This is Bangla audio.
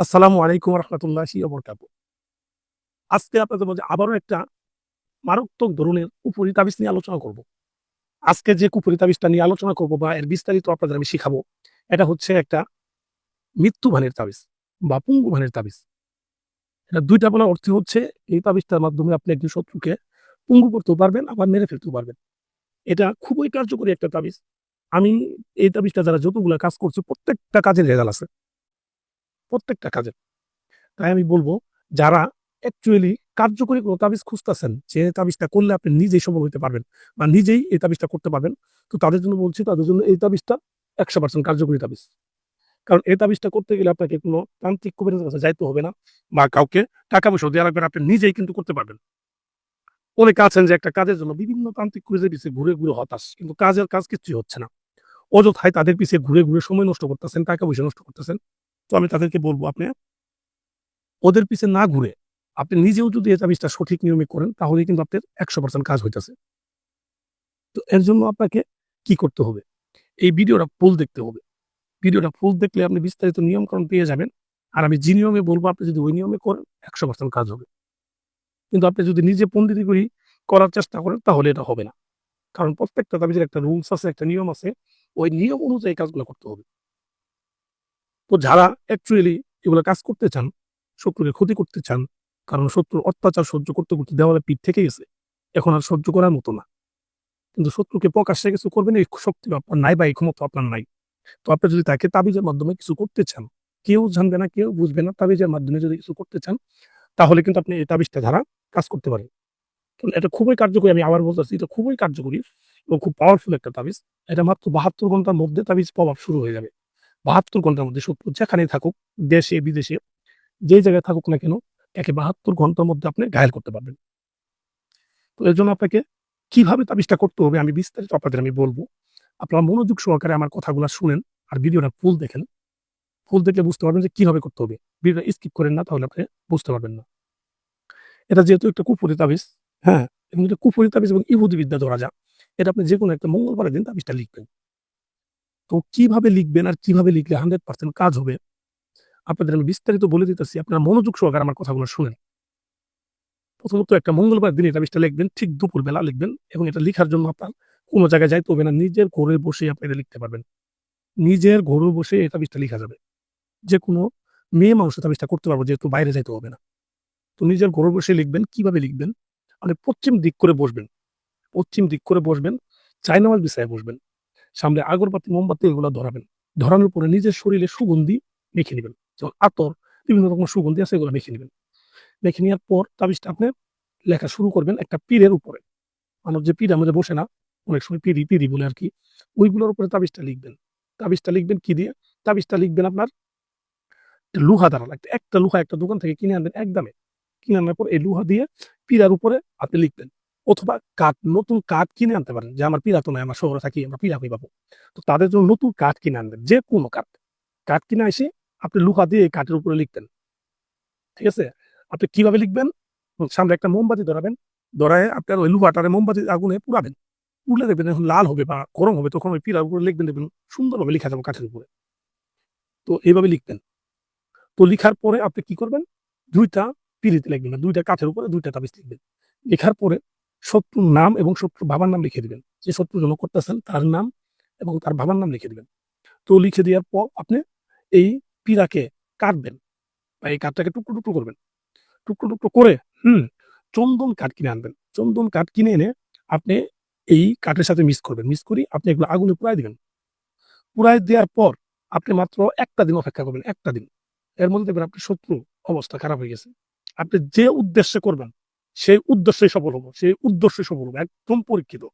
আসসালামু আলাইকুম রহমতুল্লাহি বরকাত আজকে আপনাদের মধ্যে আবারও একটা মারাত্মক ধরনের উপরি তাবিজ নিয়ে আলোচনা করব। আজকে যে কুপুরি তাবিজটা নিয়ে আলোচনা করব বা এর বিস্তারিত আপনাদের আমি শিখাবো, এটা হচ্ছে একটা মৃত্যুভানের তাবিজ বা পুঙ্গুভানের তাবিজ। এটা দুইটা বলার অর্থ হচ্ছে এই তাবিজটার মাধ্যমে আপনি একজন শত্রুকে পুঙ্গু করতেও পারবেন, আবার মেরে ফেলতেও পারবেন। এটা খুবই কার্যকরী একটা তাবিজ। আমি এই তাবিজটা যারা যতগুলো কাজ করছে, প্রত্যেকটা কাজের রেজাল্ট আছে। প্রত্যেকটা কাজের। তাই আমি বলব, যারা অ্যাকচুয়ালি কার্যকরী কোনো তাবিজ খুঁজতেছেন, যে তাবিজটা করলে আপনি নিজেই সফল হতে পারবেন বা নিজেই এই তাবিজটা করতে পারবেন, তো তাদের জন্য বলছি, তাদের জন্য এই তাবিজটা একশো পার্সেন্ট কার্যকরী তাবিজ। কারণ এই তাবিজটা করতে গেলে আপনাকে কোনো তান্ত্রিক কবিরাজের কাছে যাইতে হবে না বা কাউকে টাকা পয়সা দেওয়া লাগবে আপনি নিজেই কিন্তু করতে পারবেন। অনেকে আছেন যে একটা কাজের জন্য বিভিন্ন তান্ত্রিক কবিরাজের পিছিয়ে ঘুরে ঘুরে হতাশ, কিন্তু কাজের কাজ কিছুই হচ্ছে না। অযথায় তাদের পিছিয়ে ঘুরে ঘুরে সময় নষ্ট করতেছেন, টাকা পয়সা নষ্ট করতেছেন। তো আমি তাদেরকে বলব, আপনি ওদের পিছে না ঘুরে আপনি নিজেও যদি এই সঠিক নিয়মে করেন তাহলে কিন্তু আপনার একশো পার্সেন্ট কাজ হইতেছে। তো এর জন্য আপনাকে কি করতে হবে? এই ভিডিওটা ফুল দেখতে হবে। ভিডিওটা ফুল দেখলে আপনি বিস্তারিত নিয়মকরণ পেয়ে যাবেন। আর আমি যে নিয়মে বলব, আপনি যদি ওই নিয়মে করেন, একশো পার্সেন্ট কাজ হবে। কিন্তু আপনি যদি নিজে পন্ডিতি করি, করার চেষ্টা করেন, তাহলে এটা হবে না। কারণ প্রত্যেকটা তাবিজের একটা রুলস আছে, একটা নিয়ম আছে। ওই নিয়ম অনুযায়ী কাজগুলো করতে হবে। তো যারা অ্যাকচুয়ালি এগুলো কাজ করতে চান, শত্রুকে ক্ষতি করতে চান, কারণ শত্রুর অত্যাচার সহ্য করতে করতে দেওয়ালে পিঠ থেকে গেছে, এখন আর সহ্য করার মতো না। কিন্তু শত্রুকে প্রকাশ্যে কিছু করবেন, এই শক্তি আপনার নাই বা এই ক্ষমতা আপনার নাই। তো আপনি যদি তাকে তাবিজের মাধ্যমে কিছু করতে চান, কেউ জানবে না, কেউ বুঝবে না তাবিজের মাধ্যমে যদি কিছু করতে চান, তাহলে কিন্তু আপনি এই তাবিজটা দ্বারা কাজ করতে পারেন। এটা খুবই কার্যকরী, আমি আবার বলতেছি এটা খুবই কার্যকরী এবং খুব পাওয়ারফুল একটা তাবিজ। এটা মাত্র বাহাত্তর ঘণ্টার মধ্যে তাবিজ প্রভাব শুরু হয়ে যাবে। বাহাত্তর ঘণ্টার মধ্যে শত্রু যেখানে থাকুক, দেশে, বিদেশে যে জায়গায় থাকুক না কেন, একে বাহাত্তর ঘণ্টার মধ্যে আপনি ঘায়ল করতে পারবেন। তো এর জন্য আপনাকে কীভাবে তাবিজটা করতে হবে আমি বিস্তারিত আপনাদের আমি বলব। আপনারা মনোযোগ সহকারে আমার কথাগুলো শুনেন আর ভিডিওটা ফুল দেখেন। ফুল দেখলে বুঝতে পারবেন যে কীভাবে করতে হবে। ভিডিওটা স্কিপ করেন না, তাহলে আপনি বুঝতে পারবেন না। এটা যেহেতু একটা কুপুরি তাবিজ হ্যাঁ? এবং এটা কুপুরি তাবিজ এবং ইহুদি বিদ্যা ধরা যা এটা আপনি যে কোনো একটা মঙ্গলবারের দিন তাবিজটা লিখবেন। তো কীভাবে লিখবেন আর কীভাবে লিখলে হান্ড্রেড পার্সেন্ট কাজ হবে? আপনাদের আমি বিস্তারিত বলে দিতেছি, আপনারা মনোযোগ সহকারে আমার কথাগুলো শুনেন। প্রথমত একটা মঙ্গলবার দিন এটা বিষয়টা লিখবেন, ঠিক দুপুর বেলা লিখবেন এবং এটা লিখার জন্য আপনার কোনো জায়গায় যাইতে হবে না, নিজের ঘরে বসে আপনি এটা লিখতে পারবেন। নিজের ঘরে বসে এটা বিষটা লেখা যাবে। যে কোনো মেয়ে মানুষ বিষটা করতে পারব, যেহেতু বাইরে যাইতে হবে না। তো নিজের ঘরে বসে লিখবেন, কীভাবে লিখবেন? আপনি পশ্চিম দিক করে বসবেন। পশ্চিম দিক করে বসবেন চাইনামাজ বিছায় বসবেন। সামনে আগরবাতি, মোমবাতি এগুলো ধরাবেন। ধরানোর পরে নিজের শরীরে সুগন্ধি মেখে নেবেন। যেমন আতর, বিভিন্ন রকম সুগন্ধি আছে, এগুলো মেখে নেবেন। মেখে নেওয়ার পর তাবিজটা আপনি লেখা শুরু করবেন একটা পীরের উপরে। মানুষ যে পীর আমাদের বসে না, অনেক সময় পিড়ি পিড়ি বলে আর কি, ওইগুলোর উপরে তাবিজটা লিখবেন। তাবিজটা লিখবেন কি দিয়ে? তাবিজটা লিখবেন আপনার লোহা দ্বারা লাগবে। একটা লোহা একটা দোকান থেকে কিনে আনবেন একদমে। কিনে আনার পর এই লোহা দিয়ে পীড়ার উপরে আপনি লিখবেন। অথবা কাঠ, নতুন কাঠ কিনে আনতে পারেন। যে আমার পীড়া তো নয় আমার শহরে থাকি, আমরা পীড়া কই পাবো। তো তাদের জন্য নতুন কাঠ কিনে আনবেন, যে কোনো কাঠ। কাঠ কিনে এসে আপনি লুহা দিয়ে কাঠের উপরে লিখতেন ঠিক আছে? আপনি কীভাবে লিখবেন? সামনে একটা মোমবাতি ধরাবেন, ধরায় আপনার ওই লুহাটারে মোমবাতি আগুনে পুরাবেন পুড়লে দেখবেন যখন লাল হবে বা গরম হবে, তখন ওই পীড়ার উপরে লিখবেন, দেখবেন সুন্দরভাবে লিখা যাবে কাঠের উপরে। তো এইভাবে লিখবেন। তো লিখার পরে আপনি কি করবেন? দুইটা পিড়িতে লিখবেন দুইটা কাঠের উপরে দুইটা তাবিজ লিখবেন। লেখার পরে শত্রুর নাম এবং শত্রুর বাবার নাম লিখে দিবেন। যে শত্রু জন করতেছেন তার নাম এবং তার বাবার নাম লিখে দিবেন। তো লিখে দেওয়ার পর আপনি এই পীড়াকে কাটবেন বা এই কাঠটাকে টুকরো টুকরো করবেন। টুকরো টুকরো করে, হুম, চন্দন কাঠ কিনে আনবেন। চন্দন কাঠ কিনে এনে আপনি এই কাঠের সাথে মিক্স করবেন। মিক্স করি আপনি এগুলো আগুনে পুরাই দিবেন। পুরাই দেওয়ার পর আপনি মাত্র একটা দিন অপেক্ষা করবেন, একটা দিন। এর মধ্যে দেখবেন আপনার শত্রু অবস্থা খারাপ হয়ে গেছে। আপনি যে উদ্দেশ্যে করবেন সেই উদ্দেশ্যে সফল হব সেই উদ্দেশ্যে সফল হব একদম পরীক্ষিত।